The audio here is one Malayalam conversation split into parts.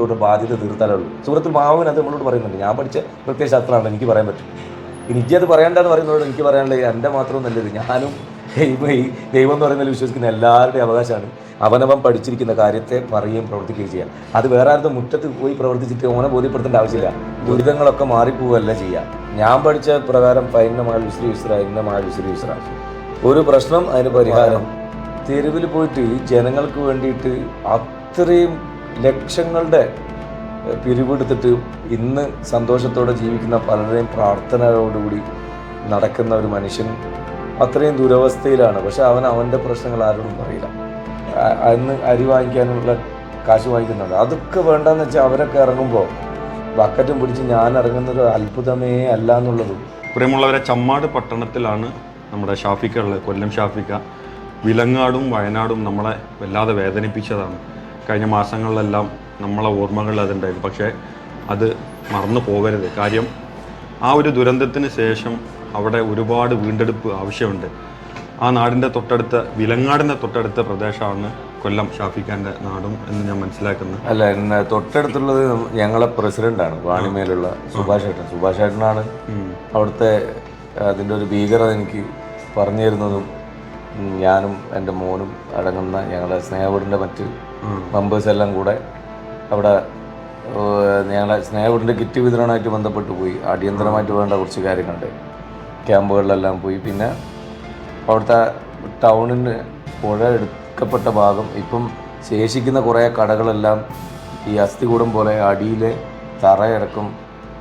കുട്ടികളുടെ ബാധ്യത തീർത്താലേ ഉള്ളൂ. സൂറത്തിൽ മാവിന് അത് നമ്മളോട് പറയുന്നുണ്ട്. ഞാൻ പഠിച്ച പ്രത്യയശാസ്ത്രമാണ് എനിക്ക് പറയാൻ പറ്റും. ഇനി ഇജ്ജ് അത് പറയണ്ടെന്ന് പറയുന്നതോട് എനിക്ക് പറയാനുള്ളത് എന്റെ മാത്രം നല്ലത് ഞാനും ദൈവം ഈ ദൈവം എന്ന് പറയുന്നതിൽ വിശ്വസിക്കുന്ന എല്ലാവരുടെയും അവകാശമാണ്. അവനവൻ പഠിച്ചിരിക്കുന്ന കാര്യത്തെ പറയുകയും പ്രവർത്തിക്കുകയും ചെയ്യാം അത് വേറെ ആരുടെ മുറ്റത്ത് പോയി പ്രവർത്തിച്ചിട്ട് ഓനെ ബോധ്യപ്പെടുത്തേണ്ട ആവശ്യമില്ല. ദുരിതങ്ങളൊക്കെ മാറിപ്പോവല്ല ചെയ്യുക ഞാൻ പഠിച്ച പ്രകാരം ഫൈനമായ വിശ്രീ വിശ്ര ഇന്നമായ വിശ്രീ വിശ്ര ഒരു പ്രശ്നം അതിന് പരിഹാരം. തെരുവിൽ പോയിട്ട് ജനങ്ങൾക്ക് വേണ്ടിയിട്ട് അത്രയും ലക്ഷങ്ങളുടെ പിരിവെടുത്തിട്ട് ഇന്ന് സന്തോഷത്തോടെ ജീവിക്കുന്ന പലരുടെയും പ്രാർത്ഥനയോടുകൂടി നടക്കുന്ന ഒരു മനുഷ്യൻ അത്രയും ദുരവസ്ഥയിലാണ്. പക്ഷെ അവൻ അവന്റെ പ്രശ്നങ്ങൾ ആരോടും പറയില്ല. അന്ന് അരി വാങ്ങിക്കാനുള്ള കാശ് വാങ്ങിക്കുന്നുണ്ട്. അതൊക്കെ വേണ്ടെന്ന് വെച്ചാൽ അവരൊക്കെ ഇറങ്ങുമ്പോൾ ബക്കറ്റും പിടിച്ച് ഞാൻ ഇറങ്ങുന്നൊരു അത്ഭുതമേ അല്ല എന്നുള്ളത്. പ്രിയമുള്ളവരെ ചമ്മാട് പട്ടണത്തിലാണ് നമ്മുടെ ഷാഫിക്ക ഉള്ളത്. കൊല്ലം ഷാഫിക്ക. വിലങ്ങാടും വയനാടും നമ്മളെ വല്ലാതെ വേദനിപ്പിച്ചതാണ്. കഴിഞ്ഞ മാസങ്ങളിലെല്ലാം നമ്മളെ ഓർമ്മകളിൽ അതുണ്ടായിരുന്നു. പക്ഷേ അത് മറന്നു പോകരുത്. കാര്യം ആ ഒരു ദുരന്തത്തിന് ശേഷം അവിടെ ഒരുപാട് വീണ്ടെടുപ്പ് ആവശ്യമുണ്ട്. ആ നാടിന്റെ തൊട്ടടുത്ത വിലങ്ങാടിന്റെ തൊട്ടടുത്ത പ്രദേശമാണ് കൊല്ലം ഷാഫിഖാന്റെ നാടും എന്ന് ഞാൻ മനസ്സിലാക്കുന്നു. അല്ല എന്നെ തൊട്ടടുത്തുള്ളത് ഞങ്ങളെ പ്രസിഡന്റാണ് വാണിമേലുള്ള സുഭാഷ് ഏട്ടൻ. സുഭാഷ് ഏട്ടനാണ് അവിടുത്തെ അതിന്റെ ഒരു ഭീകരത എനിക്ക് പറഞ്ഞു തരുന്നതും ഞാനും എന്റെ മോനും അടങ്ങുന്ന ഞങ്ങളുടെ സ്നേഹവീടിന്റെ മറ്റ് മെമ്പേഴ്സ് എല്ലാം കൂടെ അവിടെ ഞങ്ങളെ സ്നേഹവീടിന്റെ കിറ്റ് വിതരണമായിട്ട് ബന്ധപ്പെട്ട് പോയി. അടിയന്തരമായിട്ട് വേണ്ട കുറച്ച് കാര്യങ്ങളുണ്ട്. ക്യാമ്പുകളിലെല്ലാം പോയി. പിന്നെ അവിടുത്തെ ടൗണിന് പുഴ എടുക്കപ്പെട്ട ഭാഗം ഇപ്പം ശേഷിക്കുന്ന കുറേ കടകളെല്ലാം ഈ അസ്ഥികൂടം പോലെ അടിയിലെ തറയടക്കം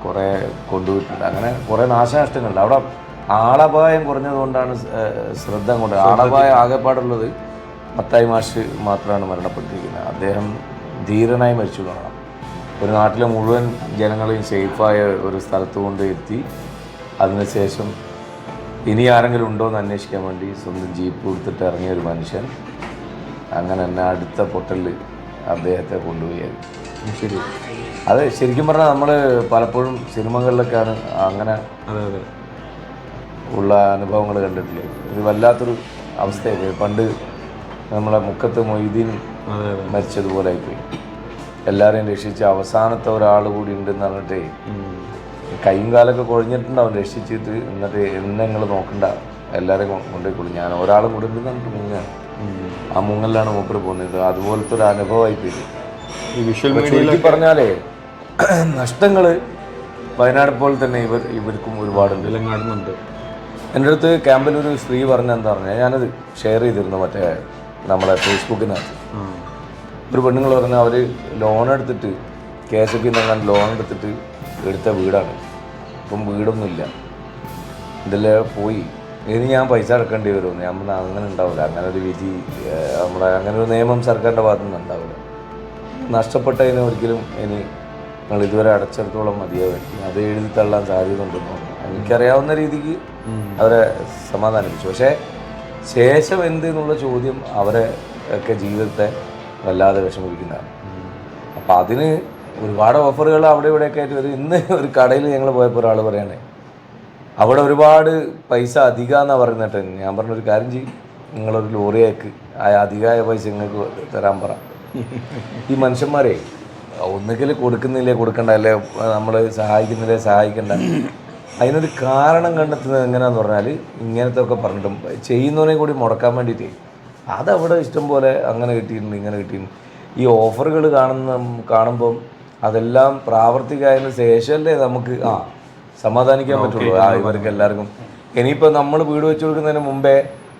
കുറേ കൊണ്ടുപോയിട്ടുണ്ട്. അങ്ങനെ കുറേ നാശനഷ്ടങ്ങളുണ്ട്. അവിടെ ആളപായം കുറഞ്ഞതുകൊണ്ടാണ് ശ്രദ്ധ കൊണ്ട് ആളപായം ആകെപ്പാടുള്ളത് മത്തായി മാഷ് മാത്രമാണ് മരണപ്പെട്ടിരിക്കുന്നത്. അദ്ദേഹം ധീരനായി മരിച്ചു കാണണം. ഒരു നാട്ടിലെ മുഴുവൻ ജനങ്ങളെയും സേഫായ ഒരു സ്ഥലത്ത് കൊണ്ട് എത്തി. അതിനുശേഷം ഇനി ആരെങ്കിലും ഉണ്ടോ എന്ന് അന്വേഷിക്കാൻ വേണ്ടി സ്വന്തം ജീപ്പ് കൊടുത്തിട്ട് ഇറങ്ങിയ ഒരു മനുഷ്യൻ അങ്ങനെ തന്നെ അടുത്ത പൊട്ടലിൽ അദ്ദേഹത്തെ കൊണ്ടുപോയായിരുന്നു ശരി. അത് ശരിക്കും പറഞ്ഞാൽ നമ്മൾ പലപ്പോഴും സിനിമകളിലൊക്കെയാണ് അങ്ങനെ ഉള്ള അനുഭവങ്ങൾ കണ്ടിട്ടില്ലേ? ഇത് വല്ലാത്തൊരു അവസ്ഥയായിരുന്നു പണ്ട് നമ്മളെ മുക്കത്ത് മൊയ്തീൻ മരിച്ചതുപോലെ ആയിപ്പോയി. എല്ലാവരെയും രക്ഷിച്ച അവസാനത്തെ ഒരാൾ കൂടി ഉണ്ടെന്ന് പറഞ്ഞിട്ടേ കൈയും കാലൊക്കെ കുഴഞ്ഞിട്ടുണ്ടാവും രക്ഷിച്ചിട്ട് എന്നിട്ട് എന്നെ നിങ്ങൾ നോക്കണ്ട. എല്ലാവരെയും കൊണ്ടുപോയിക്കൊള്ളു ഞാൻ ഒരാളും കൂടെ ഉണ്ടെന്ന് പറഞ്ഞിട്ട് മുങ്ങാൻ ആ മുങ്ങലിലാണ് മൂപ്പർ പോകുന്നത്. അതുപോലത്തെ ഒരു അനുഭവമായി പോയി. ഈ വിഷ്വൽ ചുരുക്കി പറഞ്ഞാലേ നഷ്ടങ്ങൾ വയനാട് പോലെ തന്നെ ഇവർ ഇവർക്കും ഒരുപാടുണ്ട്. കാണുന്നുണ്ട്. എന്റെ അടുത്ത് ക്യാമ്പിൽ ഒരു സ്ത്രീ പറഞ്ഞ എന്താ പറഞ്ഞാൽ ഞാനത് ഷെയർ ചെയ്തിരുന്നു മറ്റേ നമ്മുടെ ഫേസ്ബുക്കിനകത്ത് ഒരു പെണ്ണുങ്ങൾ പറഞ്ഞാൽ അവർ ലോൺ എടുത്തിട്ട് കെ എസ് എഫ് നിന്നാണ് ലോൺ എടുത്തിട്ട് എടുത്ത വീടാണ്. ഇപ്പം വീടൊന്നുമില്ല. ഇതെല്ലാം പോയി. ഇനി ഞാൻ പൈസ അടക്കേണ്ടി വരുമെന്ന് ഞാൻ പറഞ്ഞാൽ അങ്ങനെ ഉണ്ടാവില്ല അങ്ങനെ ഒരു വിധി നമ്മളെ നമ്മുടെ അങ്ങനെ ഒരു നിയമം സർക്കാരിന്റെ ഭാഗത്തു നിന്ന് ഉണ്ടാവില്ല നഷ്ടപ്പെട്ടതിന് ഒരിക്കലും ഇനി നിങ്ങൾ ഇതുവരെ അടച്ചെടുത്തോളം മതിയാവും അത് എഴുതി തള്ളാൻ സാധ്യത ഉണ്ടെന്ന് എനിക്കറിയാവുന്ന രീതിക്ക് അവരെ സമാധാനിപ്പിച്ചു. പക്ഷേ ശേഷം എന്ത് എന്നുള്ള ചോദ്യം അവരെ ഒക്കെ ജീവിതത്തെ വല്ലാതെ വിഷമിപ്പിക്കുന്നതാണ്. അപ്പം അതിന് ഒരുപാട് ഓഫറുകൾ അവിടെ ഇവിടെയൊക്കെ ആയിട്ട് വരും. ഇന്ന് ഒരു കടയിൽ ഞങ്ങൾ പോയപ്പോൾ ഒരാൾ പറയണേ അവിടെ ഒരുപാട് പൈസ അധികമെന്നാണ് പറയുന്നിട്ട് ഞാൻ പറഞ്ഞൊരു കാര്യം ചെയ്യും. നിങ്ങളൊരു ലോറി അയക്ക്. ആ അധികമായ പൈസ നിങ്ങൾക്ക് തരാൻ പറ. ഈ മനുഷ്യന്മാരെ ഒന്നുകിൽ കൊടുക്കുന്നില്ലേ കൊടുക്കണ്ട അല്ലേ നമ്മൾ സഹായിക്കുന്നില്ലേ സഹായിക്കണ്ട. അതിനൊരു കാരണം കണ്ടെത്തുന്നത് എങ്ങനെയാന്ന് പറഞ്ഞാൽ ഇങ്ങനത്തെ ഒക്കെ പറഞ്ഞിട്ടും ചെയ്യുന്നവനെ കൂടി മുടക്കാൻ വേണ്ടിയിട്ടേ. അതവിടെ ഇഷ്ടം പോലെ അങ്ങനെ കിട്ടിയിട്ടുണ്ട് ഇങ്ങനെ കിട്ടിയിട്ടുണ്ട്. ഈ ഓഫറുകൾ കാണുന്ന കാണുമ്പം അതെല്ലാം പ്രാവർത്തികമായതിന് ശേഷമല്ലേ നമുക്ക് ആ സമാധാനിക്കാൻ പറ്റുള്ളൂ. ആ ഇവർക്ക് എല്ലാവർക്കും. ഇനിയിപ്പോൾ നമ്മൾ വീട് വെച്ച് കൊടുക്കുന്നതിന് മുമ്പേ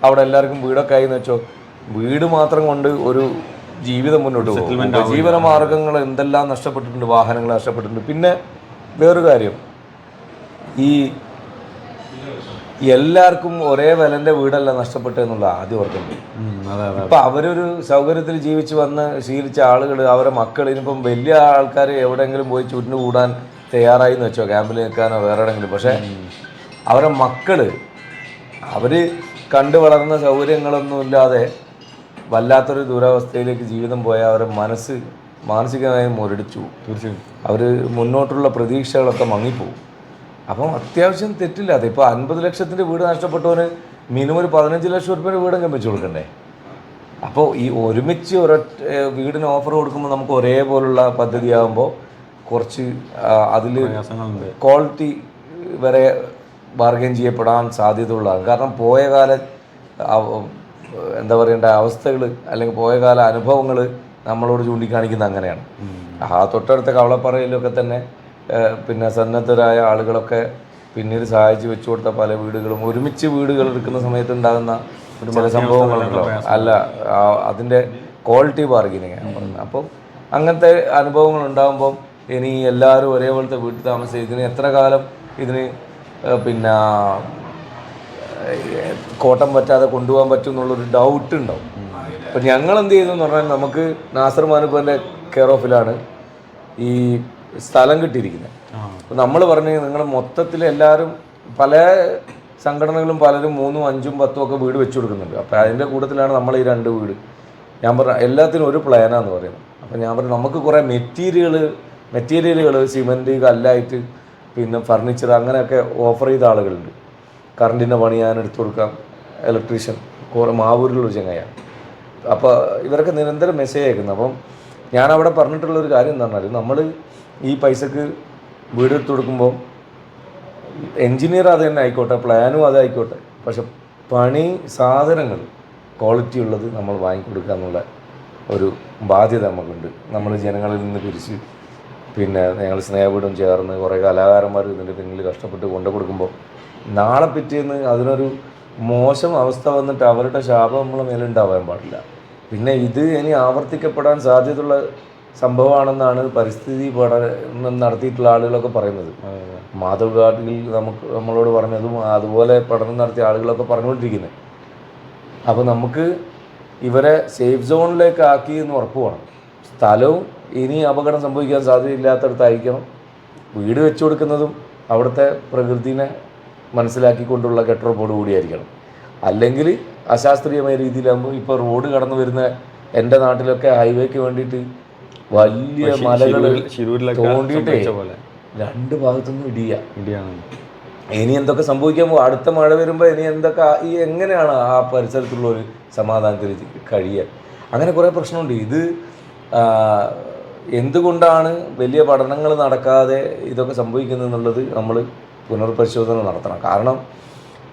അവിടെ എല്ലാവർക്കും വീടൊക്കെ ആയി എന്ന് വെച്ചോ വീട് മാത്രം കൊണ്ട് ഒരു ജീവിതം മുന്നോട്ട് പോകും. ജീവനമാർഗങ്ങൾ എന്തെല്ലാം നഷ്ടപ്പെട്ടിട്ടുണ്ട് വാഹനങ്ങൾ നഷ്ടപ്പെട്ടിട്ടുണ്ട്. പിന്നെ വേറൊരു കാര്യം. ഈ എല്ലാവർക്കും ഒരേ വിലന്റെ വീടല്ല നഷ്ടപ്പെട്ടതെന്നുള്ള ആദ്യം ഓർക്കുന്നത് ഇപ്പൊ അവരൊരു സൗകര്യത്തിൽ ജീവിച്ച് വന്ന് ശീലിച്ച ആളുകൾ അവരെ മക്കൾ ഇനിയിപ്പം വലിയ ആൾക്കാർ എവിടെയെങ്കിലും പോയി ചുറ്റിന് കൂടാൻ തയ്യാറായി എന്ന് വെച്ചോ ക്യാമ്പിൽ നിൽക്കാനോ വേറെ എവിടെയെങ്കിലും. പക്ഷേ അവരെ മക്കൾ അവർ കണ്ടു വളർന്ന സൗകര്യങ്ങളൊന്നും ഇല്ലാതെ വല്ലാത്തൊരു ദുരവസ്ഥയിലേക്ക് ജീവിതം പോയ അവരെ മനസ്സ് മാനസികമായി മുരടിച്ചു. തീർച്ചയായും. അവർ മുന്നോട്ടുള്ള പ്രതീക്ഷകളൊക്കെ മങ്ങിപ്പോവും. അപ്പം അത്യാവശ്യം തെറ്റില്ലാതെ ഇപ്പോൾ അൻപത് ലക്ഷത്തിന്റെ വീട് നഷ്ടപ്പെട്ടവന് മിനിമം ഒരു പതിനഞ്ച് ലക്ഷം റുപ്യയുടെ വീടെങ്കിലും വെച്ച് കൊടുക്കണ്ടേ? അപ്പോൾ ഈ ഒരുമിച്ച് ഒരൊറ്റ വീടിന് ഓഫർ കൊടുക്കുമ്പോൾ നമുക്ക് ഒരേപോലുള്ള പദ്ധതിയാകുമ്പോൾ കുറച്ച് അതിൽ ക്വാളിറ്റി വരെ ബാർഗെയിൻ ചെയ്യപ്പെടാൻ സാധ്യതയുള്ളതാണ്. കാരണം പോയ കാല എന്താ പറയേണ്ട അവസ്ഥകൾ അല്ലെങ്കിൽ പോയ കാല അനുഭവങ്ങൾ നമ്മളോട് ചൂണ്ടിക്കാണിക്കുന്നത് അങ്ങനെയാണ്. ആ തൊട്ടടുത്ത കവളപ്പാറയിലൊക്കെ തന്നെ പിന്നെ സന്നദ്ധരായ ആളുകളൊക്കെ പിന്നീട് സഹായിച്ച് വെച്ചു കൊടുത്ത പല വീടുകളും ഒരുമിച്ച് വീടുകൾ എടുക്കുന്ന സമയത്ത് ഉണ്ടാകുന്ന ഒരു പല സംഭവങ്ങളുണ്ടല്ലോ അല്ല അതിന്റെ ക്വാളിറ്റി ബാർഗിനിങ് അപ്പം അങ്ങനത്തെ അനുഭവങ്ങൾ ഉണ്ടാകുമ്പം ഇനി എല്ലാവരും ഒരേപോലത്തെ വീട്ടിൽ താമസിച്ച് ഇതിന് എത്ര കാലം ഇതിന് പിന്നെ കോട്ടം പറ്റാതെ കൊണ്ടുപോകാൻ പറ്റും എന്നുള്ളൊരു ഡൗട്ട് ഉണ്ടാവും. അപ്പം ഞങ്ങൾ എന്ത് ചെയ്തു എന്ന് പറഞ്ഞാൽ നമുക്ക് നാസർ മാനുപ്പന്റെ കെയർ ഓഫിലാണ് ഈ സ്ഥലം കിട്ടിയിരിക്കുന്നത് അപ്പോൾ നമ്മൾ പറഞ്ഞു നിങ്ങൾ മൊത്തത്തിൽ എല്ലാവരും പല സംഘടനകളും പലരും മൂന്നും അഞ്ചും പത്തും ഒക്കെ വീട് വെച്ചു കൊടുക്കുന്നുണ്ട്. അപ്പോൾ അതിന്റെ കൂട്ടത്തിലാണ് നമ്മൾ ഈ രണ്ട് വീട്. ഞാൻ പറഞ്ഞ എല്ലാത്തിനും ഒരു പ്ലാനാന്ന് പറയുന്നത്. അപ്പോൾ ഞാൻ പറഞ്ഞു നമുക്ക് കുറേ മെറ്റീരിയൽ മെറ്റീരിയലുകൾ സിമന്റ് കല്ലായിട്ട് പിന്നെ ഫർണിച്ചർ അങ്ങനെയൊക്കെ ഓഫർ ചെയ്ത ആളുകളുണ്ട്. കറണ്ടിന്റെ പണി ഞാൻ എടുത്തു കൊടുക്കാം. ഇലക്ട്രീഷ്യൻ കുറേ മാവൂരിലുള്ള ചങ്ങയാണ് അപ്പോൾ ഇവരൊക്കെ നിരന്തരം മെസ്സേജ് അയക്കുന്നത് അപ്പം ഞാൻ അവിടെ പറഞ്ഞിട്ടുള്ള ഒരു കാര്യം എന്താ പറഞ്ഞാൽ നമ്മൾ ഈ പൈസക്ക് വീട് എടുത്തു കൊടുക്കുമ്പോൾ എൻജിനീയർ അത് തന്നെ ആയിക്കോട്ടെ പ്ലാനും അതായിക്കോട്ടെ പക്ഷെ പണി സാധനങ്ങൾ ക്വാളിറ്റി ഉള്ളത് നമ്മൾ വാങ്ങിക്കൊടുക്കുക എന്നുള്ള ഒരു ബാധ്യത നമുക്കുണ്ട്. നമ്മൾ ജനങ്ങളിൽ നിന്ന് പിരിച്ച് പിന്നെ ഞങ്ങൾ സ്നേഹപീഠം ചേർന്ന് കുറേ കലാകാരന്മാർ ഇതിന്റെ പിന്നിൽ കഷ്ടപ്പെട്ട് കൊണ്ടു കൊടുക്കുമ്പോൾ നാളെ പിറ്റേന്ന് അതിനൊരു മോശം അവസ്ഥ വന്നിട്ട് അവരുടെ ശാപം നമ്മളെ മേലുണ്ടാവാൻ പാടില്ല. പിന്നെ ഇത് ഇനി ആവർത്തിക്കപ്പെടാൻ സാധ്യതയുള്ള സംഭവമാണെന്നാണ് പരിസ്ഥിതി പഠനം നടത്തിയിട്ടുള്ള ആളുകളൊക്കെ പറയുന്നത്. മാധവ് ഘാട്ടിൽ നമുക്ക് നമ്മളോട് പറഞ്ഞതും അതുപോലെ പഠനം നടത്തിയ ആളുകളൊക്കെ പറഞ്ഞുകൊണ്ടിരിക്കുന്നത്. അപ്പോൾ നമുക്ക് ഇവരെ സേഫ് സോണിലേക്ക് ആക്കി എന്ന് ഉറപ്പ് വേണം. സ്ഥലവും ഇനി അപകടം സംഭവിക്കാൻ സാധ്യതയില്ലാത്തടത്തായിരിക്കണം. വീട് വെച്ചു കൊടുക്കുന്നതും അവിടുത്തെ പ്രകൃതിനെ മനസ്സിലാക്കിക്കൊണ്ടുള്ള കെട്ടുറപ്പോട് കൂടിയായിരിക്കണം അല്ലെങ്കിൽ അശാസ്ത്രീയമായ രീതിയിലാകുമ്പോൾ ഇപ്പോൾ റോഡ് കടന്നു വരുന്ന എന്റെ നാട്ടിലൊക്കെ ഹൈവേക്ക് വേണ്ടിയിട്ട് വലിയ മലകൾ തോണ്ടിയിട്ടേ രണ്ട് ഭാഗത്തുനിന്നും ഇടിയ. ഇടിയാണ്. ഇനി എന്തൊക്കെ സംഭവിക്കാൻ പോകും അടുത്ത മഴ വരുമ്പോൾ ഇനി എന്തൊക്കെ ഈ എങ്ങനെയാണ് ആ പരിസരത്തുള്ള ഒരു സമാധാനത്തിൽ കഴിയുക അങ്ങനെ കുറേ പ്രശ്നമുണ്ട്. ഇത് എന്തുകൊണ്ടാണ് വലിയ പഠനങ്ങൾ നടക്കാതെ ഇതൊക്കെ സംഭവിക്കുന്നത് എന്നുള്ളത് നമ്മൾ പുനർപരിശോധന നടത്തണം. കാരണം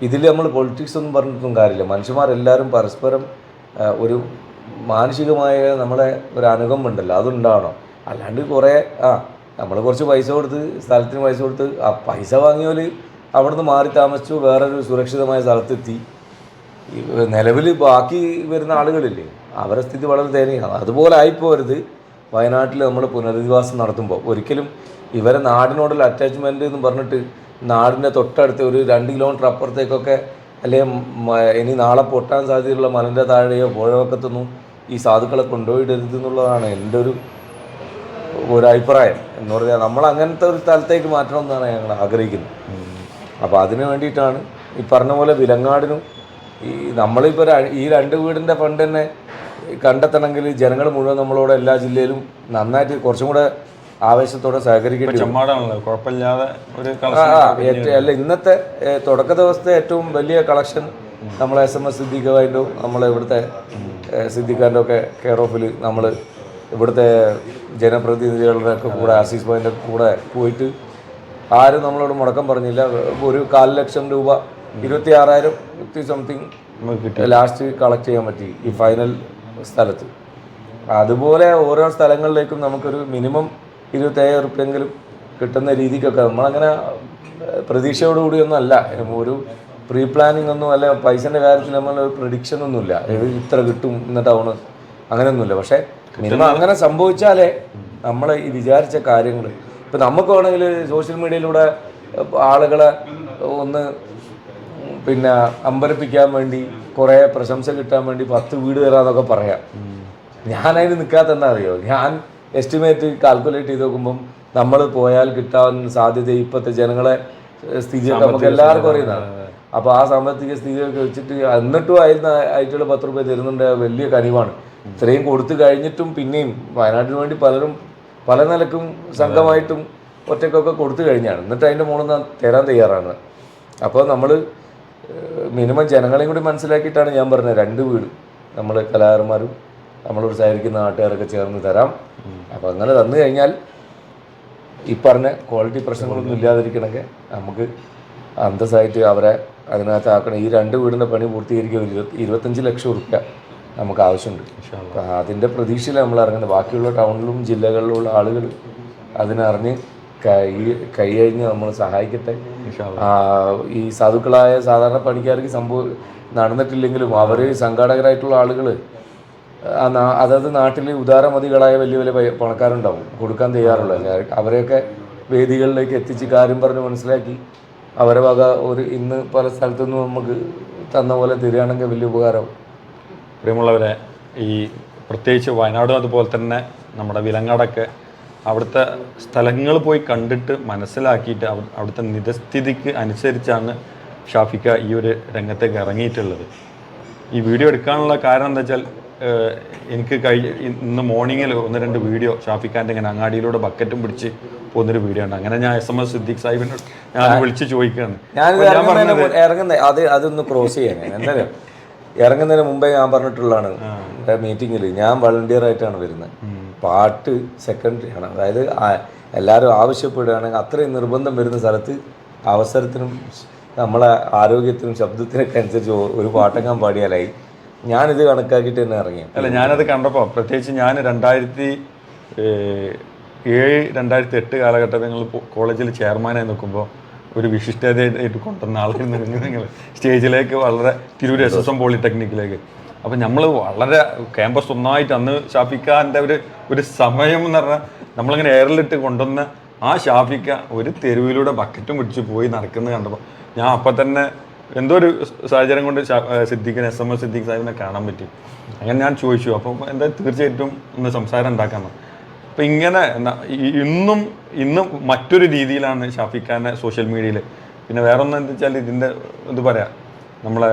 ഇതിൽ നമ്മൾ പൊളിറ്റിക്സ് ഒന്നും പറഞ്ഞിട്ടൊന്നും കാര്യമില്ല. മനുഷ്യന്മാരെല്ലാവരും പരസ്പരം ഒരു മാനസികമായ നമ്മളെ ഒരു അനുഭവം ഉണ്ടല്ലോ അതുണ്ടാവണം. അല്ലാണ്ട് കുറേ ആ നമ്മൾ കുറച്ച് പൈസ കൊടുത്ത് സ്ഥലത്തിന് പൈസ കൊടുത്ത് ആ പൈസ വാങ്ങിയവർ അവിടുന്ന് മാറി താമസിച്ചു വേറൊരു സുരക്ഷിതമായ സ്ഥലത്തെത്തി. നിലവിൽ ബാക്കി വരുന്ന ആളുകളില്ലേ അവരുടെ സ്ഥിതി വളരെ ദയനീയമാണ്. അതുപോലെ ആയിപ്പോരുത്. വയനാട്ടിൽ നമ്മൾ പുനരധിവാസം നടത്തുമ്പോൾ ഒരിക്കലും ഇവരെ നാടിനോടുള്ള അറ്റാച്ച്മെന്റ് എന്ന് പറഞ്ഞിട്ട് നാടിന്റെ തൊട്ടടുത്ത് ഒരു രണ്ട് കിലോമീറ്റർ അപ്പുറത്തേക്കൊക്കെ അല്ലെങ്കിൽ ഇനി നാളെ പൊട്ടാൻ സാധ്യതയുള്ള മലന്റെ താഴെയോ പുഴവക്കത്തൊന്നും ഈ സാധുക്കളെ കൊണ്ടുപോയിടരുത് എന്നുള്ളതാണ് എന്റെ ഒരു ഒരു അഭിപ്രായം. എന്ന് പറഞ്ഞാൽ നമ്മൾ അങ്ങനത്തെ ഒരു സ്ഥലത്തേക്ക് മാറ്റണം എന്നാണ് ഞങ്ങൾ ആഗ്രഹിക്കുന്നത്. അപ്പോൾ അതിന് വേണ്ടിയിട്ടാണ് ഈ പറഞ്ഞ പോലെ വിലങ്ങാടിനും ഈ നമ്മളിപ്പോൾ ഈ രണ്ട് വീടിന്റെ ഫണ്ട് തന്നെ കണ്ടെത്തണമെങ്കിൽ ജനങ്ങൾ മുഴുവൻ നമ്മളോട് എല്ലാ ജില്ലയിലും നന്നായിട്ട് കുറച്ചും കൂടെ ആവേശത്തോടെ സഹകരിക്കേണ്ടി വരും. ചെമ്മാടാണല്ലോ കുഴപ്പമില്ലാതെ ഒരു അല്ല ഇന്നത്തെ തുടക്ക ദിവസത്തെ ഏറ്റവും വലിയ കളക്ഷൻ നമ്മളെ എസ് എം എസ് സിദ്ദിഖാന്റെ നമ്മളെ ഇവിടുത്തെ സിദ്ദീഖാന്റെ ഒക്കെ കെയർ ഓഫിൽ നമ്മൾ ഇവിടുത്തെ ജനപ്രതിനിധികളുടെ ഒക്കെ കൂടെ ആസീസ് പോയിന്റെ കൂടെ പോയിട്ട് ആരും നമ്മളോട് മുടക്കം പറഞ്ഞില്ല. ഒരു കാൽ ലക്ഷം രൂപ ഇരുപത്തി ആറായിരം ഫിഫ്റ്റി സംതിങ് കിട്ടി. ലാസ്റ്റ് കളക്ട് ചെയ്യാൻ പറ്റി ഈ ഫൈനൽ സ്ഥലത്ത്. അതുപോലെ ഓരോ സ്ഥലങ്ങളിലേക്കും നമുക്കൊരു മിനിമം ഇരുപത്തയ്യായിരം റുപ്യെങ്കിലും കിട്ടുന്ന രീതിക്കൊക്കെ നമ്മളങ്ങനെ പ്രതീക്ഷയോടുകൂടിയൊന്നും അല്ല. ഒരു പ്രീ പ്ലാനിങ് ഒന്നും അല്ല പൈസന്റെ കാര്യത്തിൽ നമ്മൾ പ്രഡിക്ഷൻ ഒന്നുമില്ല ഇത് ഇത്ര കിട്ടും ഇന്ന ടൗണ് അങ്ങനെയൊന്നുമില്ല പക്ഷേ മിനിമം അങ്ങനെ സംഭവിച്ചാലേ നമ്മൾ ഈ വിചാരിച്ച കാര്യങ്ങൾ ഇപ്പം നമുക്ക് വേണമെങ്കിൽ സോഷ്യൽ മീഡിയയിലൂടെ ആളുകളെ ഒന്ന് പിന്നെ അമ്പരപ്പിക്കാൻ വേണ്ടി കുറേ പ്രശംസ കിട്ടാൻ വേണ്ടി പത്ത് വീട് തരാന്നൊക്കെ പറയാം. ഞാനതിന് നിൽക്കാത്ത എന്താ അറിയോ? ഞാൻ എസ്റ്റിമേറ്റ് കാൽക്കുലേറ്റ് ചെയ്ത് നോക്കുമ്പം നമ്മൾ പോയാൽ കിട്ടാൻ സാധ്യത ഇപ്പോഴത്തെ ജനങ്ങളെ സ്ഥിതിയൊക്കെ നമുക്ക് എല്ലാവർക്കും അറിയുന്നതാണ്. അപ്പോൾ ആ സാമ്പത്തിക സ്ഥിതിയൊക്കെ വെച്ചിട്ട് എന്നിട്ടും ആയിരുന്ന ആയിട്ടുള്ള പത്ത് രൂപ തരുന്നുണ്ട് വലിയ കനിവാണ്. ഇത്രയും കൊടുത്തു കഴിഞ്ഞിട്ടും പിന്നെയും വയനാട്ടിന് വേണ്ടി പലരും പല നിലക്കും സംഘമായിട്ടും ഒറ്റക്കൊക്കെ കൊടുത്തു കഴിഞ്ഞാണ്. എന്നിട്ട് അതിന്റെ മുകളിൽ നിന്ന് തരാൻ തയ്യാറാണ്. അപ്പോൾ നമ്മൾ മിനിമം ജനങ്ങളെയും കൂടി മനസ്സിലാക്കിയിട്ടാണ് ഞാൻ പറഞ്ഞത്. രണ്ട് വീട്. നമ്മൾ കലാകാരന്മാരും നമ്മളോട് സഹകരിക്കുന്ന നാട്ടുകാരൊക്കെ ചേർന്ന് തരാം. അപ്പോൾ അങ്ങനെ തന്നു കഴിഞ്ഞാൽ ഈ പറഞ്ഞ ക്വാളിറ്റി പ്രശ്നങ്ങളൊന്നും ഇല്ലാതിരിക്കണമെങ്കിൽ നമുക്ക് അന്തസ്സായിട്ട് അവരെ അതിനകത്ത് ആക്കണം ഈ രണ്ട് വീടിന്റെ പണി പൂർത്തീകരിക്കുക. ഒരു ഇരുപത്തി ഇരുപത്തഞ്ച് ലക്ഷം റുപ്യ നമുക്ക് ആവശ്യമുണ്ട്. അപ്പോൾ അതിന്റെ പ്രതീക്ഷയിൽ നമ്മൾ ഇറങ്ങുന്നത് ബാക്കിയുള്ള ടൗണിലും ജില്ലകളിലുള്ള ആളുകൾ അതിനറിഞ്ഞ് കൈ കൈയഴിഞ്ഞ് നമ്മൾ സഹായിക്കട്ടെ. ഈ സാധുക്കളായ സാധാരണ പണിക്കാർക്ക് സംഭവം നടന്നിട്ടില്ലെങ്കിലും അവർ സംഘാടകരായിട്ടുള്ള ആളുകൾ അതത് നാട്ടിൽ ഉദാരമതികളായ വലിയ വലിയ പണക്കാരുണ്ടാവും. കൊടുക്കാൻ തയ്യാറുള്ള. അവരെയൊക്കെ വേദികളിലേക്ക് എത്തിച്ച് കാര്യം പറഞ്ഞ് മനസ്സിലാക്കി അവരെ വക ഒരു ഇന്ന് പല സ്ഥലത്തുനിന്ന് നമുക്ക് തന്ന പോലെ തരികയാണെങ്കിൽ വലിയ ഉപകാരമാവും. പ്രിയമുള്ളവരെ ഈ പ്രത്യേകിച്ച് വയനാടും അതുപോലെ തന്നെ നമ്മുടെ വിലങ്ങാടൊക്കെ അവിടുത്തെ സ്ഥലങ്ങൾ പോയി കണ്ടിട്ട് മനസ്സിലാക്കിയിട്ട് അവ- അവിടുത്തെ നിതസ്ഥിതിക്ക് അനുസരിച്ചാണ് ഷാഫിക്ക ഈ ഒരു രംഗത്തേക്ക് ഇറങ്ങിയിട്ടുള്ളത്. ഈ വീഡിയോ എടുക്കാനുള്ള കാരണം എന്താ വെച്ചാൽ എനിക്ക് കഴിഞ്ഞ ഇന്ന് മോർണിംഗിൽ ഒന്ന് രണ്ട് വീഡിയോ ഷാഫിഖാന്റെ ഇങ്ങനെ അങ്ങാടിയിലൂടെ ബക്കറ്റും പിടിച്ച് പോകുന്നൊരു വീഡിയോ ഉണ്ട് അങ്ങനെ ഞാൻ എസ് എം എസ് സിദ്ദീഖ് സാഹിബിനോട് ഞാൻ വിളിച്ച് ചോദിക്കുകയാണ്. ഞാൻ പറഞ്ഞത് ഇറങ്ങുന്ന അത് അതൊന്ന് ക്രോസ് ചെയ്യാൻ. എന്തായാലും ഇറങ്ങുന്നതിന് മുമ്പേ ഞാൻ പറഞ്ഞിട്ടുള്ളതാണ് മീറ്റിങ്ങിൽ ഞാൻ വളണ്ടിയർ ആയിട്ടാണ് വരുന്നത്. പാട്ട് സെക്കൻഡറി ആണ്. അതായത് എല്ലാവരും ആവശ്യപ്പെടുകയാണെങ്കിൽ അത്രയും നിർബന്ധം വരുന്ന സ്ഥലത്ത് അവസരത്തിനും നമ്മളെ ആരോഗ്യത്തിനും ശബ്ദത്തിനൊക്കെ അനുസരിച്ച് ഒരു പാട്ടങ്ങാൻ പാടിയാലായി. ഞാനിത് കണക്കാക്കിയിട്ട് തന്നെ ഇറങ്ങി. അല്ല ഞാനത് കണ്ടപ്പോൾ പ്രത്യേകിച്ച് ഞാൻ രണ്ടായിരത്തി ഏഴ് രണ്ടായിരത്തി എട്ട് കാലഘട്ടത്തിൽ കോളേജിൽ ചെയർമാനായി നിൽക്കുമ്പോൾ ഒരു വിശിഷ്ടതയായിട്ട് കൊണ്ടുവന്ന ആളുകൾ നിങ്ങൾ. സ്റ്റേജിലേക്ക് വളരെ തിരൂർ എസ് എസ് എം പോളിടെക്നിക്കിലേക്ക്. അപ്പം നമ്മൾ വളരെ ക്യാമ്പസ് ഒന്നായിട്ട് അന്ന് ഷാഫിക്കാന്റെ ഒരു ഒരു സമയം എന്ന് പറഞ്ഞാൽ നമ്മളിങ്ങനെ എയറിലിട്ട് കൊണ്ടുവന്ന ആ ഷാഫിക്ക ഒരു തെരുവിലൂടെ ബക്കറ്റും പിടിച്ച് പോയി നടക്കുന്നത് കണ്ടപ്പോൾ ഞാൻ അപ്പം തന്നെ എന്തോ ഒരു സാഹചര്യം കൊണ്ട് സിദ്ദിഖിന് എസ് എം എസ് സിദ്ദീഖ് സാഹിബിനെ കാണാൻ പറ്റി. അങ്ങനെ ഞാൻ ചോദിച്ചു അപ്പൊ എന്താ തീർച്ചയായിട്ടും ഒന്ന് സംസാരം ഉണ്ടാക്കാമെന്ന് അപ്പം ഇങ്ങനെ ഇന്നും ഇന്നും മറ്റൊരു രീതിയിലാണ് ഷാഫിഖ് ഖാനെ സോഷ്യൽ മീഡിയയിൽ പിന്നെ വേറെ ഒന്ന് എന്താ വെച്ചാൽ ഇതിന്റെ ഇത് പറയാം നമ്മളെ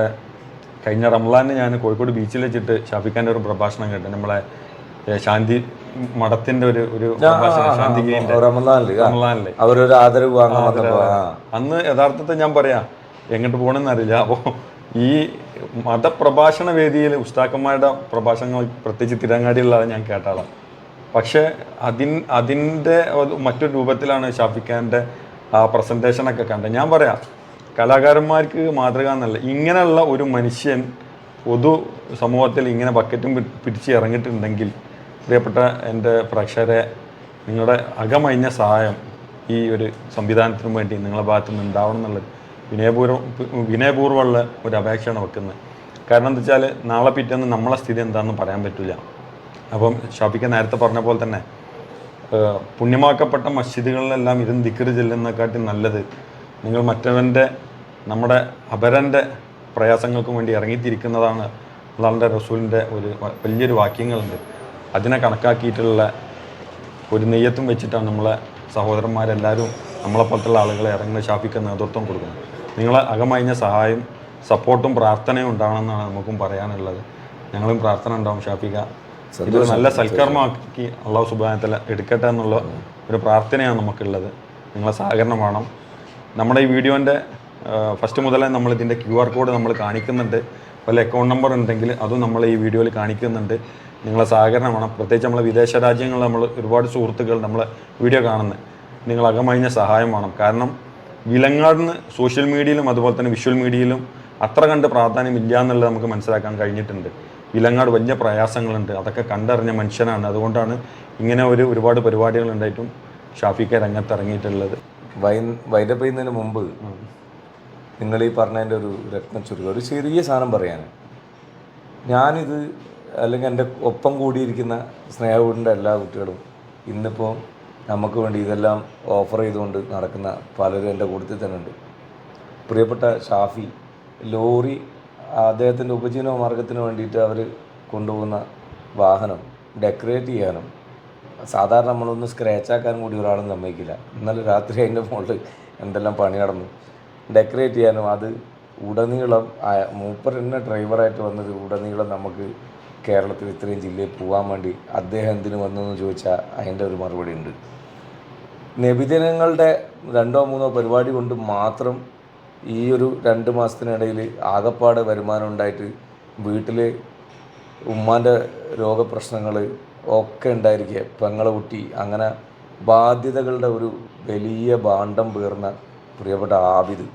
കഴിഞ്ഞ റംലാന് ഞാൻ കോഴിക്കോട് ബീച്ചിൽ വെച്ചിട്ട് ഷാഫിഖ് ഖാന്റെ ഒരു പ്രഭാഷണം കേട്ടു. നമ്മളെ ശാന്തി മഠത്തിന്റെ ഒരു ഒരു ആ, അവരൊരു ആദരവ് അന്ന് യഥാർത്ഥത്തെ ഞാൻ പറയാം എങ്ങോട്ട് പോകണമെന്ന് അറിയില്ല. അപ്പോൾ ഈ മതപ്രഭാഷണ വേദിയിൽ ഉസ്താക്കന്മാരുടെ പ്രഭാഷണങ്ങൾ പ്രത്യേകിച്ച് തിരങ്ങാടിയുള്ളതാണ് ഞാൻ കേട്ടാളാണ് പക്ഷേ അതിൻ അതിന്റെ മറ്റൊരു രൂപത്തിലാണ് ഷാഫിഖാന്റെ ആ പ്രസന്റേഷനൊക്കെ കണ്ടത്. ഞാൻ പറയാം കലാകാരന്മാർക്ക് മാതൃക എന്നല്ല ഇങ്ങനെയുള്ള ഒരു മനുഷ്യൻ പൊതു സമൂഹത്തിൽ ഇങ്ങനെ ബക്കറ്റും പിടിച്ച് ഇറങ്ങിയിട്ടുണ്ടെങ്കിൽ പ്രിയപ്പെട്ട എന്റെ പ്രേക്ഷകരെ നിങ്ങളുടെ അകമഴിഞ്ഞ സഹായം ഈ ഒരു സംവിധാനത്തിനു വേണ്ടി നിങ്ങളുടെ ഭാഗത്തു നിന്ന് ഉണ്ടാവണം എന്നുള്ളത് വിനയപൂർവം വിനയപൂർവമുള്ള ഒരു അപേക്ഷയാണ് വെക്കുന്നത്. കാരണം എന്താ വെച്ചാൽ നാളെ പിറ്റേന്ന് നമ്മളെ സ്ഥിതി എന്താണെന്ന് പറയാൻ പറ്റില്ല അപ്പം ഷാഫിക്ക് നേരത്തെ പറഞ്ഞ പോലെ തന്നെ പുണ്യമാക്കപ്പെട്ട മസ്ജിദുകളിലെല്ലാം ഇരുന്ന് ദിക്കറ് ചെല്ലുന്നതിനെക്കാട്ടി നല്ലത് നിങ്ങൾ മറ്റവന്റെ നമ്മുടെ അപരന്റെ പ്രയാസങ്ങൾക്കും വേണ്ടി ഇറങ്ങിത്തിരിക്കുന്നതാണ് അള്ളാഹുന്റെ റസൂലിന്റെ ഒരു വലിയൊരു വാക്യങ്ങളുണ്ട്. അതിനെ കണക്കാക്കിയിട്ടുള്ള ഒരു നെയ്യത്തും വെച്ചിട്ടാണ് നമ്മളെ സഹോദരന്മാരെല്ലാവരും നമ്മളെപ്പോലത്തുള്ള ആളുകളെ ഇറങ്ങുന്ന ഷാഫിക്ക് നേതൃത്വം കൊടുക്കുന്നത്. നിങ്ങളെ അകമഴിഞ്ഞ സഹായം സപ്പോർട്ടും പ്രാർത്ഥനയും ഉണ്ടാവണമെന്നാണ് നമുക്കും പറയാനുള്ളത്. ഞങ്ങളും പ്രാർത്ഥന ഉണ്ടാവും ഷാഫിക. ഇതൊരു നല്ല സൽക്കർമ്മമാക്കി അള്ളാഹു സുബാനത്തിൽ എടുക്കട്ടെ എന്നുള്ള ഒരു പ്രാർത്ഥനയാണ് നമുക്കുള്ളത്. നിങ്ങളെ സഹകരണം വേണം. നമ്മുടെ ഈ വീഡിയോന്റെ ഫസ്റ്റ് മുതലേ നമ്മൾ ഇതിന്റെ ക്യു ആർ കോഡ് നമ്മൾ കാണിക്കുന്നുണ്ട്. വല്ല അക്കൗണ്ട് നമ്പർ ഉണ്ടെങ്കിൽ അതും നമ്മൾ ഈ വീഡിയോയിൽ കാണിക്കുന്നുണ്ട്. നിങ്ങളെ സഹകരണം വേണം. പ്രത്യേകിച്ച് നമ്മളെ വിദേശ രാജ്യങ്ങളിൽ നമ്മൾ ഒരുപാട് സുഹൃത്തുക്കൾ നമ്മളെ വീഡിയോ കാണുന്നത്. നിങ്ങൾ അകമഴിഞ്ഞ സഹായം വേണം. കാരണം വിലങ്ങാടിന് സോഷ്യൽ മീഡിയയിലും അതുപോലെ തന്നെ വിഷ്വൽ മീഡിയയിലും അത്ര കണ്ട് പ്രാധാന്യം ഇല്ല എന്നുള്ളത് നമുക്ക് മനസ്സിലാക്കാൻ കഴിഞ്ഞിട്ടുണ്ട്. വിലങ്ങാട് വലിയ പ്രയാസങ്ങളുണ്ട്. അതൊക്കെ കണ്ടറിഞ്ഞ മനുഷ്യനാണ്. അതുകൊണ്ടാണ് ഇങ്ങനെ ഒരു ഒരുപാട് പരിപാടികൾ ഉണ്ടായിട്ടും ഷാഫിക്ക രംഗത്ത് വൈ വൈരപ്പെയ്യുന്നതിന് മുമ്പ് നിങ്ങൾ ഈ പറഞ്ഞതിന്റെ ഒരു രത്ന ചുരുക്കം. ഒരു ചെറിയ സാധനം പറയാൻ. ഞാനിത് അല്ലെങ്കിൽ എന്റെ ഒപ്പം കൂടിയിരിക്കുന്ന സ്നേഹവീടിന്റെ എല്ലാ കുട്ടികളും ഇന്നിപ്പോൾ നമുക്ക് വേണ്ടി ഇതെല്ലാം ഓഫർ ചെയ്തുകൊണ്ട് നടക്കുന്ന പലരും എന്റെ കൂട്ടത്തിൽ തന്നെ ഉണ്ട്. പ്രിയപ്പെട്ട ഷാഫി ലോറി അദ്ദേഹത്തിന്റെ ഉപജീവന മാർഗത്തിന് വേണ്ടിയിട്ട് അവർ കൊണ്ടുപോകുന്ന വാഹനം ഡെക്കറേറ്റ് ചെയ്യാനും സാധാരണ നമ്മളൊന്ന് ആക്കാനും കൂടി ഒരാളും സമ്മതിക്കില്ല. ഇന്നലെ രാത്രി അതിന്റെ മുകളിൽ എന്തെല്ലാം പണി നടന്നു. ഡെക്കറേറ്റ് ചെയ്യാനും അത് ഉടനീളം മൂപ്പർ തന്നെ ഡ്രൈവറായിട്ട് വന്നത് ഉടനീളം നമുക്ക് കേരളത്തിൽ ഇത്രയും ജില്ലയിൽ പോകാൻ വേണ്ടി അദ്ദേഹം എന്തിനു വന്നതെന്ന് ചോദിച്ചാൽ അതിന്റെ ഒരു മറുപടി ഉണ്ട്. നബിദിനങ്ങളുടെ രണ്ടോ മൂന്നോ പരിപാടി കൊണ്ട് മാത്രം ഈ ഒരു രണ്ട് മാസത്തിനിടയിൽ ആകപ്പാട് വരുമാനം ഉണ്ടായിട്ട് വീട്ടിൽ ഉമ്മാന്റെ രോഗപ്രശ്നങ്ങൾ ഒക്കെ ഉണ്ടായിരിക്കുക പെങ്ങളെ കുട്ടി അങ്ങനെ ബാധ്യതകളുടെ ഒരു വലിയ ഭാണ്ഡം പേർന്ന പ്രിയപ്പെട്ട ആബിദ്.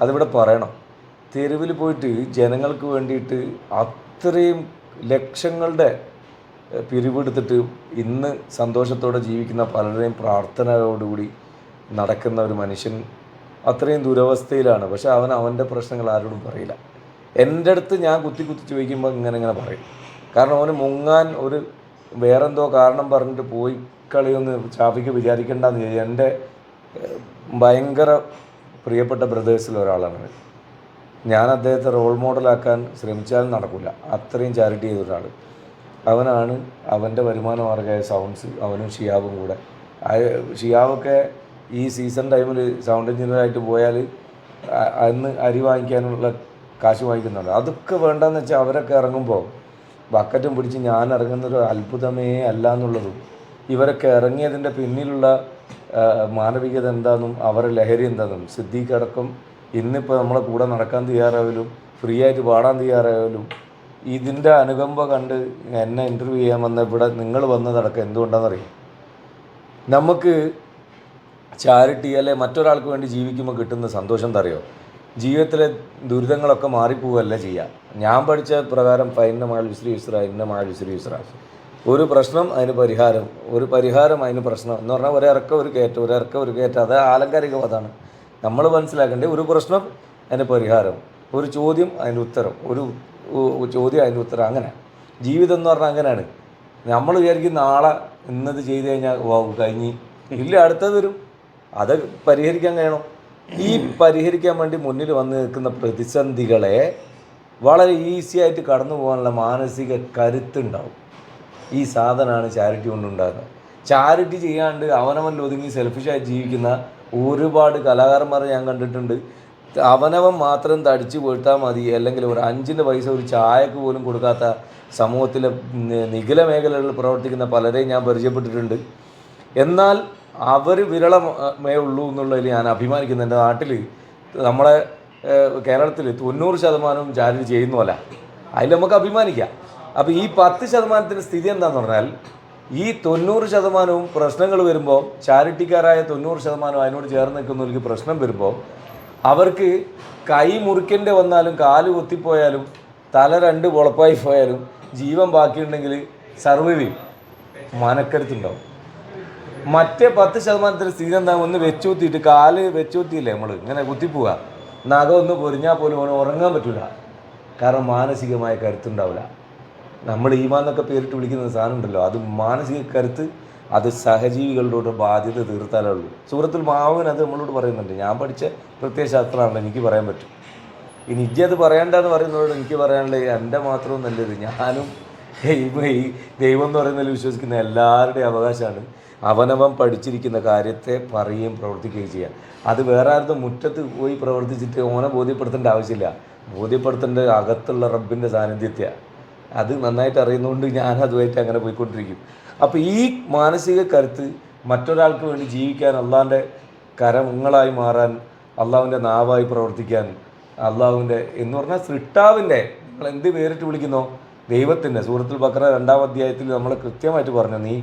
അതിവിടെ പറയണം തെരുവിൽ പോയിട്ട് ജനങ്ങൾക്ക് വേണ്ടിയിട്ട് അത്രയും ലക്ഷങ്ങളുടെ പിരിവെടുത്തിട്ട് ഇന്ന് സന്തോഷത്തോടെ ജീവിക്കുന്ന പലരുടെയും പ്രാർത്ഥനയോടുകൂടി നടക്കുന്ന ഒരു മനുഷ്യൻ അത്രയും ദുരവസ്ഥയിലാണ്. പക്ഷെ അവൻ അവന്റെ പ്രശ്നങ്ങൾ ആരോടും പറയില്ല. എന്റെ അടുത്ത് ഞാൻ കുത്തി കുത്തി ചോദിക്കുമ്പോൾ ഇങ്ങനെ ഇങ്ങനെ പറയും. കാരണം അവന് മുങ്ങാൻ ഒരു വേറെന്തോ കാരണം പറഞ്ഞിട്ട് പോയി കളിയൊന്ന് ചാപ്പിക്ക് വിചാരിക്കേണ്ടെന്ന് എന്റെ ഭയങ്കര പ്രിയപ്പെട്ട ബ്രദേഴ്സിൽ ഒരാളാണ് ഞാൻ അദ്ദേഹത്തെ റോൾ മോഡലാക്കാൻ ശ്രമിച്ചാലും നടക്കില്ല. അത്രയും ചാരിറ്റി ചെയ്ത ഒരാൾ. അവനാണ് അവന്റെ വരുമാന മാർഗമായ സൗണ്ട്സ് അവനും ഷിയാവും കൂടെ. ഷിയാബൊക്കെ ഈ സീസൺ ടൈമിൽ സൗണ്ട് എഞ്ചിനീയറായിട്ട് പോയാൽ അന്ന് അരി വാങ്ങിക്കാനുള്ള കാശ് വാങ്ങിക്കുന്നുണ്ട്. അതൊക്കെ വേണ്ടെന്ന് വെച്ചാൽ അവരൊക്കെ ഇറങ്ങുമ്പോൾ ബക്കറ്റും പിടിച്ച് ഞാൻ ഇറങ്ങുന്നൊരു അത്ഭുതമേ അല്ല എന്നുള്ളതും ഇവരൊക്കെ ഇറങ്ങിയതിന്റെ പിന്നിലുള്ള മാനവികത എന്താണെന്നും അവരുടെ ലഹരി എന്താണെന്നും സിദ്ദീഖ് അടക്കം ഇന്നിപ്പോൾ നമ്മളെ കൂടെ നടക്കാൻ തയ്യാറായാലും ഫ്രീ ആയിട്ട് പാടാൻ തയ്യാറായാലും ഇതിന്റെ അനുകമ്പ കണ്ട് എന്നെ ഇന്റർവ്യൂ ചെയ്യാൻ വന്ന ഇവിടെ നിങ്ങൾ വന്നതടക്കം എന്തുകൊണ്ടാണെന്നറിയാം? നമുക്ക് ചാരിറ്റി അല്ലെ മറ്റൊരാൾക്ക് വേണ്ടി ജീവിക്കുമ്പോൾ കിട്ടുന്ന സന്തോഷം എന്താ അറിയോ? ജീവിതത്തിലെ ദുരിതങ്ങളൊക്കെ മാറിപ്പോവല്ല ചെയ്യുക ഞാൻ പഠിച്ച പ്രകാരം ഫൈന മാൾ വിശ്രീ വിശ്ര ഇന്ന മാൾ വിശ്രീ വിശ്ര ഒരു പ്രശ്നം അതിന് പരിഹാരം ഒരു പരിഹാരം അതിന് പ്രശ്നം എന്ന് പറഞ്ഞാൽ ഒരിറക്കം ഒരു കയറ്റം ഒരിറക്കം ഒരു കയറ്റം. അത് ആലങ്കാരിക പദമാണ് നമ്മൾ മനസ്സിലാക്കേണ്ടത് ഒരു പ്രശ്നം അതിന് പരിഹാരം ഒരു ചോദ്യം അതിന്റെ ഉത്തരം ഒരു ചോദ്യം അതിന്റെ ഉത്തരം. അങ്ങനെ. ജീവിതം എന്ന് പറഞ്ഞാൽ അങ്ങനെയാണ്. നമ്മൾ വിചാരിക്കും നാളെ ഇന്നത് ചെയ്ത് കഴിഞ്ഞാൽ കഴിഞ്ഞ്. ഇല്ല അടുത്തത് വരും. അത് പരിഹരിക്കാൻ കഴിയണം. ഈ പരിഹരിക്കാൻ വേണ്ടി മുന്നിൽ വന്ന് നിൽക്കുന്ന പ്രതിസന്ധികളെ വളരെ ഈസി ആയിട്ട് കടന്നു പോകാനുള്ള മാനസിക കരുത്തുണ്ടാവും ഈ സാധനമാണ് ചാരിറ്റി കൊണ്ടുണ്ടാകുന്നത്. ചാരിറ്റി ചെയ്യാണ്ട് അവനവൻ ഒതുങ്ങി സെൽഫിഷായി ജീവിക്കുന്ന ഒരുപാട് കലാകാരന്മാരെ ഞാൻ കണ്ടിട്ടുണ്ട്. അവനവൻ മാത്രം തടിച്ചു വീഴ്ത്താൽ മതി. അല്ലെങ്കിൽ ഒരു അഞ്ചിന്റെ പൈസ ഒരു ചായക്ക് പോലും കൊടുക്കാത്ത സമൂഹത്തിലെ നിഖില മേഖലകളിൽ പ്രവർത്തിക്കുന്ന പലരെയും ഞാൻ പരിചയപ്പെട്ടിട്ടുണ്ട്. എന്നാൽ അവർ വിരളമേ ഉള്ളൂ എന്നുള്ളതിൽ ഞാൻ അഭിമാനിക്കുന്നു. എന്റെ നാട്ടിൽ നമ്മളെ കേരളത്തിൽ തൊണ്ണൂറ് ശതമാനവും ചാരിറ്റി ചെയ്യുന്നതല്ല അതിൽ നമുക്ക് അഭിമാനിക്കാം. അപ്പോൾ ഈ പത്ത് ശതമാനത്തിന്റെ സ്ഥിതി എന്താണെന്ന് പറഞ്ഞാൽ ഈ തൊണ്ണൂറ് ശതമാനവും പ്രശ്നങ്ങൾ വരുമ്പോൾ ചാരിറ്റിക്കാരായ തൊണ്ണൂറ് ശതമാനവും അതിനോട് ചേർന്ന് നിൽക്കുന്നവർക്ക് പ്രശ്നം വരുമ്പോൾ അവർക്ക് കൈ മുറിക്കേണ്ടി വന്നാലും കാൽ കുത്തിപ്പോയാലും തല രണ്ട് പൊളപ്പായി പോയാലും ജീവൻ ബാക്കിയുണ്ടെങ്കിൽ സർവൈവ് ചെയ്യും. മനക്കരുത്തുണ്ടാവും. മറ്റേ പത്ത് ശതമാനത്തിൽ സ്ഥിതി എന്താ? ഒന്ന് വെച്ചുകുത്തിയിട്ട് കാൽ വെച്ചുകുത്തിയില്ലേ നമ്മൾ ഇങ്ങനെ കുത്തിപ്പോവുക. നഖം ഒന്ന് പൊരിഞ്ഞാൽ പോലും അവന് ഉറങ്ങാൻ പറ്റില്ല കാരണം മാനസികമായ കരുത്തുണ്ടാവില്ല നമ്മൾ ഈമാന്നൊക്കെ പേരിട്ട് വിളിക്കുന്ന സാധനം ഉണ്ടല്ലോ. അത് മാനസിക കരുത്ത് അത് സഹജീവികളുടെ ബാധ്യത തീർത്താലേ ഉള്ളൂ. സുഹൃത്തിൽ മാവൻ അത് നമ്മളോട് പറയുന്നുണ്ട്. ഞാൻ പഠിച്ച പ്രത്യയശാസ്ത്രമാണല്ലോ എനിക്ക് പറയാൻ പറ്റും. ഇനി ഇജ്ജി അത് പറയണ്ടെന്ന് പറയുന്നതോട് എനിക്ക് പറയാനുള്ളത് എന്റെ മാത്രം നല്ലത് ഞാനും ദൈവം ഈ ദൈവം എന്ന് പറയുന്നതിൽ വിശ്വസിക്കുന്ന എല്ലാവരുടെയും അവകാശമാണ് അവനവൻ പഠിച്ചിരിക്കുന്ന കാര്യത്തെ പറയുകയും പ്രവർത്തിക്കുകയും ചെയ്യാം അത് വേറെ ആരുടെ മുറ്റത്ത് പോയി പ്രവർത്തിച്ചിട്ട് ഓനെ ബോധ്യപ്പെടുത്തേണ്ട ആവശ്യമില്ല. ബോധ്യപ്പെടുത്തേണ്ട അകത്തുള്ള റബ്ബിന്റെ സാന്നിധ്യത്തെയാണ് അത് നന്നായിട്ട് അറിയുന്നതുകൊണ്ട് ഞാൻ അതുമായിട്ട് അങ്ങനെ പോയിക്കൊണ്ടിരിക്കും. അപ്പോൾ ഈ മാനസിക കരുത്ത് മറ്റൊരാൾക്ക് വേണ്ടി ജീവിക്കാൻ അള്ളാഹിന്റെ കരങ്ങളായി മാറാൻ അള്ളാഹുവിന്റെ നാവായി പ്രവർത്തിക്കാൻ അള്ളാഹുവിന്റെ എന്ന് പറഞ്ഞാൽ സൃഷ്ടാവിന്റെ നിങ്ങൾ എന്ത് പേരിട്ട് വിളിക്കുന്നോ ദൈവത്തിന്റെ സൂറത്തുൽ ബക്ര രണ്ടാം അധ്യായത്തിൽ നമ്മൾ കൃത്യമായിട്ട് പറഞ്ഞു നീ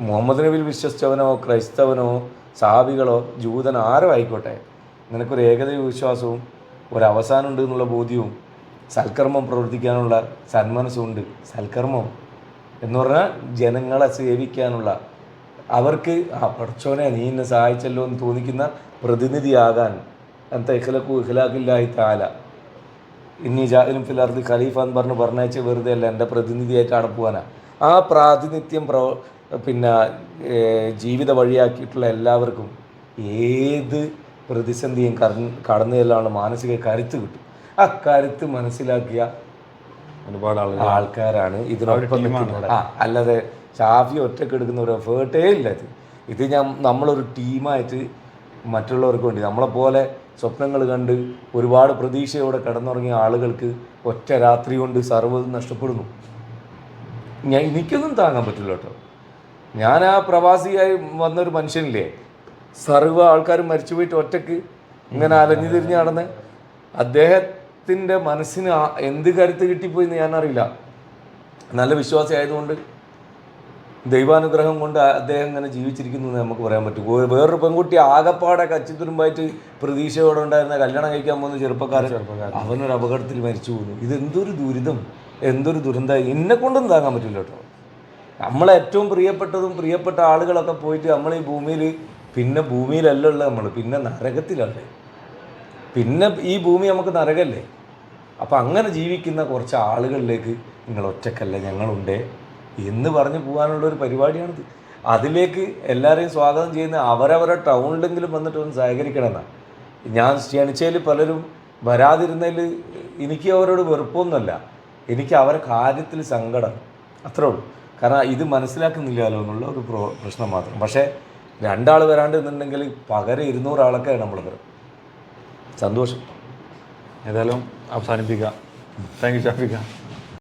മുഹമ്മദ് നബിയിൽ വിശ്വസിച്ചവനോ ക്രൈസ്തവനോ സാബികളോ ജൂതനോ ആരോ ആയിക്കോട്ടെ. നിനക്കൊരു ഏകദൈവ വിശ്വാസവും ഒരു അവസാനമുണ്ട് എന്നുള്ള ബോധ്യവും സൽക്കർമ്മം പ്രവർത്തിക്കാനുള്ള സന്മനസ്സുണ്ട് സൽക്കർമ്മം എന്ന് പറഞ്ഞാൽ ജനങ്ങളെ സേവിക്കാനുള്ള. അവർക്ക് ആ പഠിച്ചോനെ നീ എന്നെ സഹായിച്ചല്ലോ എന്ന് തോന്നിക്കുന്ന പ്രതിനിധിയാകാൻ. അന്ത ഇഖലക്കു ഇഖലാഖില്ലായി താല ഇനി ജാഹിലും ഫിലാർദി ഖലീഫ എന്ന് പറഞ്ഞ് പറഞ്ഞയച്ച് വെറുതെ അല്ല എന്റെ പ്രതിനിധിയായിട്ട് അവിടെ ആ പ്രാതിനിധ്യം പ്രോ പിന്നെ ജീവിത വഴിയാക്കിയിട്ടുള്ള എല്ലാവർക്കും ഏത് പ്രതിസന്ധിയും കടന്നു ചെല്ലാനുള്ള മാനസിക കരുത്ത് കിട്ടും. ആ കരുത്ത് മനസ്സിലാക്കിയ ഒരുപാട് ആൾക്കാരാണ്. ആ അല്ലാതെ ഷാഫി ഒറ്റയ്ക്ക് എടുക്കുന്ന ഒരു എഫേർട്ടേ ഇല്ല ഇത്. ഇത് ഞാൻ നമ്മളൊരു ടീമായിട്ട് മറ്റുള്ളവർക്ക് വേണ്ടി നമ്മളെപ്പോലെ സ്വപ്നങ്ങൾ കണ്ട് ഒരുപാട് പ്രതീക്ഷയോടെ കടന്നുറങ്ങിയ ആളുകൾക്ക് ഒറ്റ രാത്രി കൊണ്ട് സർവതും നഷ്ടപ്പെടുന്നു. ഞാൻ എനിക്കൊന്നും താങ്ങാൻ പറ്റില്ല കേട്ടോ. ഞാൻ ആ പ്രവാസിയായി വന്നൊരു മനുഷ്യനില്ലേ? സർവ ആൾക്കാരും മരിച്ചു പോയിട്ട് ഒറ്റയ്ക്ക് ഇങ്ങനെ അലഞ്ഞു തിരിഞ്ഞ് നടന്ന് അദ്ദേഹം അദ്ദേഹത്തിന്റെ മനസ്സിന് എന്ത് കരുത്ത് കിട്ടിപ്പോയി എന്ന് ഞാനറിയില്ല. നല്ല വിശ്വാസി ആയതുകൊണ്ട് ദൈവാനുഗ്രഹം കൊണ്ട് അദ്ദേഹം ഇങ്ങനെ ജീവിച്ചിരിക്കുന്നു എന്ന് നമുക്ക് പറയാൻ പറ്റും. വേറൊരു പെൺകുട്ടി ആകപ്പാടെ കച്ചിത്തുരുമ്പായിട്ട് പ്രതീക്ഷയോടെ ഉണ്ടായിരുന്ന കല്യാണം കഴിക്കാൻ പോകുന്ന ചെറുപ്പക്കാരൻ അവനൊരു അപകടത്തിൽ മരിച്ചു പോകുന്നു ഇത് എന്തൊരു ദുരിതം എന്തൊരു ദുരന്തം എന്നെ കൊണ്ടൊന്നും താങ്ങാൻ പറ്റില്ല കേട്ടോ. നമ്മളെ ഏറ്റവും പ്രിയപ്പെട്ടതും പ്രിയപ്പെട്ട ആളുകളൊക്കെ പോയിട്ട് നമ്മൾ ഈ ഭൂമിയിൽ പിന്നെ ഭൂമിയിലല്ല ഉള്ളത് നമ്മൾ പിന്നെ നരകത്തിലല്ലേ? പിന്നെ ഈ ഭൂമി നമുക്ക് നരകല്ലേ? അപ്പം അങ്ങനെ ജീവിക്കുന്ന കുറച്ച് ആളുകളിലേക്ക് നിങ്ങൾ ഒറ്റക്കല്ല ഞങ്ങളുണ്ടേ എന്ന് പറഞ്ഞു പോകാനുള്ള ഒരു പരിപാടിയാണിത്. അതിലേക്ക് എല്ലാവരെയും സ്വാഗതം ചെയ്യുന്ന അവരവരെ ടൗണിലെങ്കിലും വന്നിട്ട് ഒന്ന് സഹകരിക്കണമെന്നാണ് ഞാൻ ക്ഷണിച്ചതിൽ പലരും വരാതിരുന്നതിൽ എനിക്ക് അവരോട് വെറുപ്പൊന്നുമല്ല. എനിക്ക് അവരെ കാര്യത്തിൽ സങ്കടം. അത്രേ ഉള്ളൂ. കാരണം ഇത് മനസ്സിലാക്കുന്നില്ലല്ലോ എന്നുള്ള ഒരു പ്രോ- പ്രശ്നം മാത്രം. പക്ഷേ രണ്ടാൾ വരാണ്ട് എന്നുണ്ടെങ്കിൽ പകരം ഇരുന്നൂറാളൊക്കെ നമ്മൾ വരും. സന്തോഷം. ഏതായാലും അവസാനിപ്പിക്കാം. Thank you ഷാഫിക്ക.